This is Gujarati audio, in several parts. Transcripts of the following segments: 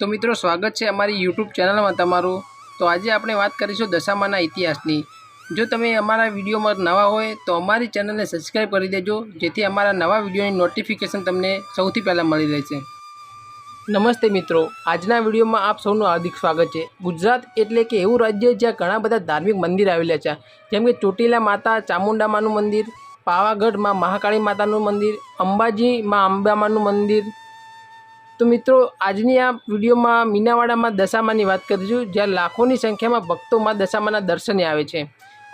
તો મિત્રો, સ્વાગત છે અમારી યુટ્યુબ ચેનલમાં તમારું. તો આજે આપણે વાત કરીશું દશામાના ઇતિહાસની. જો તમે અમારા વિડીયોમાં નવા હોય, તો અમારી ચેનલને સબસ્ક્રાઈબ કરી દેજો, જેથી અમારા નવા વિડીયોની નોટિફિકેશન તમને સૌથી પહેલાં મળી રહેશે. નમસ્તે મિત્રો, આજના વિડીયોમાં આપ સૌનું હાર્દિક સ્વાગત છે. ગુજરાત એટલે કે એવું રાજ્ય જ્યાં ઘણા બધા ધાર્મિક મંદિર આવેલા છે. જેમ કે ચોટીલા માતા, ચામુંડામાનું મંદિર, પાવાગઢમાં મહાકાળી માતાનું મંદિર, અંબાજીમાં અંબામાનું મંદિર તો મિત્રો, આજની આ વિડીયોમાં મીનાવાડામાં દશામાની વાત કરીશું, જ્યાં લાખોની સંખ્યામાં ભક્તો મા દશામાના દર્શને આવે છે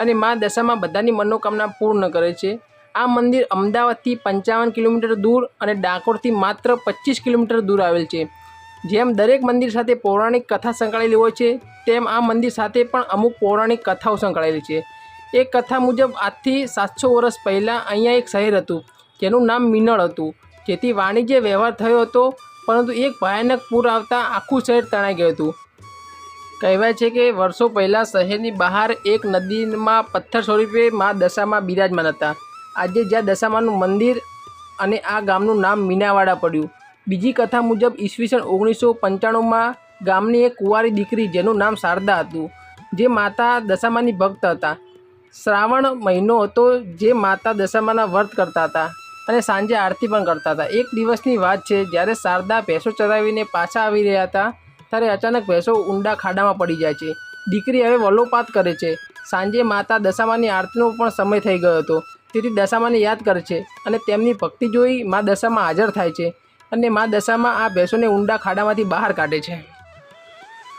અને મા દશામાં બધાની મનોકામના પૂર્ણ કરે છે. આ મંદિર અમદાવાદથી પંચાવન કિલોમીટર દૂર અને ડાકોરથી માત્ર પચીસ કિલોમીટર દૂર આવેલ છે. જેમ દરેક મંદિર સાથે પૌરાણિક કથા સંકળાયેલી હોય છે, તેમ આ મંદિર સાથે પણ અમુક પૌરાણિક કથાઓ સંકળાયેલી છે. એ કથા મુજબ, આજથી સાતસો વર્ષ પહેલાં અહીંયા એક શહેર હતું, જેનું નામ મિનળ હતું. જેથી વાણિજ્ય વ્યવહાર થયો હતો પરંતુ એક ભયાનક પૂર આવતા આખું શહેર તણાઈ ગયું હતું. કહેવાય છે કે વર્ષો પહેલાં શહેરની બહાર એક નદીમાં પથ્થર સ્વરૂપે મા દશામાં બિરાજમાન હતા. આજે જ્યાં દશામાનું મંદિર અને આ ગામનું નામ મીનાવાડા પડ્યું. બીજી કથા મુજબ ઈસવીસન ઓગણીસો પંચાણુંમાં ગામની એક કુંવારી દીકરી જેનું નામ શારદા હતું, જે માતા દશામાની ભક્ત હતા. શ્રાવણ મહિનો હતો જે માતા દશામાના વ્રત કરતા હતા. અને સાંજે આરતી પણ કરતા હતા. એક દિવસની વાત છે, જ્યારે શારદા ભેંસો ચરાવીને પાછા આવી રહ્યા હતા, ત્યારે અચાનક ભેંસો ઊંડા ખાડામાં પડી જાય છે. દીકરી હવે વલોપાત કરે છે. સાંજે માતા દશામાની આરતીનો પણ સમય થઈ ગયો હતો. તેથી દશામાને યાદ કરે છે અને તેમની ભક્તિ જોઈ મા દશામાં હાજર થાય છે અને મા દશામાં આ ભેંસોને ઊંડા ખાડામાંથી બહાર કાઢે છે.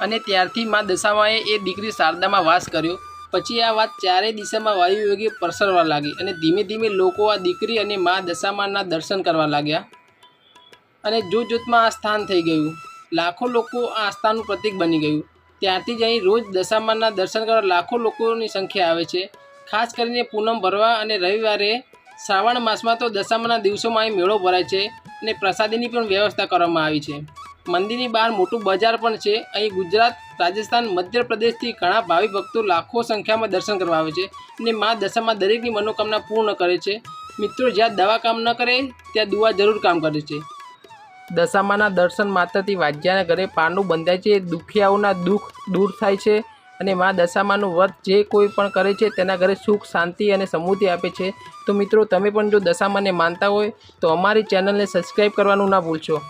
અને ત્યારથી મા દશામાએ એ દીકરી શારદામાં વાસ કર્યો. પછી આ વાત ચારેય દિશામાં વાયુ વેગે પ્રસરવા લાગી અને ધીમે ધીમે લોકો આ દીકરી અને મા દશામાના દર્શન કરવા લાગ્યા. અને જોત જોતમાં આ સ્થાન થઈ ગયું. લાખો લોકો આ આસ્થાનું પ્રતીક બની ગયું. ત્યારથી જ અહીં રોજ દશામાના દર્શન કરવા લાખો લોકોની સંખ્યા આવે છે. ખાસ કરીને પૂનમ, ભરવા અને રવિવારે શ્રાવણ માસમાં તો દશામાના દિવસોમાં અહીં મેળો ભરાય છે અને પ્રસાદીની પણ વ્યવસ્થા કરવામાં આવી છે. મંદિરની બહાર મોટું બજાર પણ છે. અહીં ગુજરાત, રાજસ્થાન, મધ્યપ્રદેશથી ઘણા ભાવિ ભક્તો લાખો સંખ્યામાં દર્શન કરવા આવે છે અને મા દશામાં દરેકની મનોકામના પૂર્ણ કરે છે. મિત્રો, જ્યાં દવા કામ ન કરે, ત્યાં દુવા જરૂર કામ કરે છે. દશામાના દર્શન માત્રથી વાજ્યાના ઘરે પારણું બંધાય છે. દુખિયાઓના દુઃખ દૂર થાય છે અને મા દશામાનું વ્રત જે કોઈ પણ કરે છે તેના ઘરે સુખ, શાંતિ અને સમૃદ્ધિ આપે છે. તો મિત્રો, તમે પણ જો દશામાને માનતા હોય તો અમારી ચેનલને સબસ્ક્રાઈબ કરવાનું ના ભૂલશો.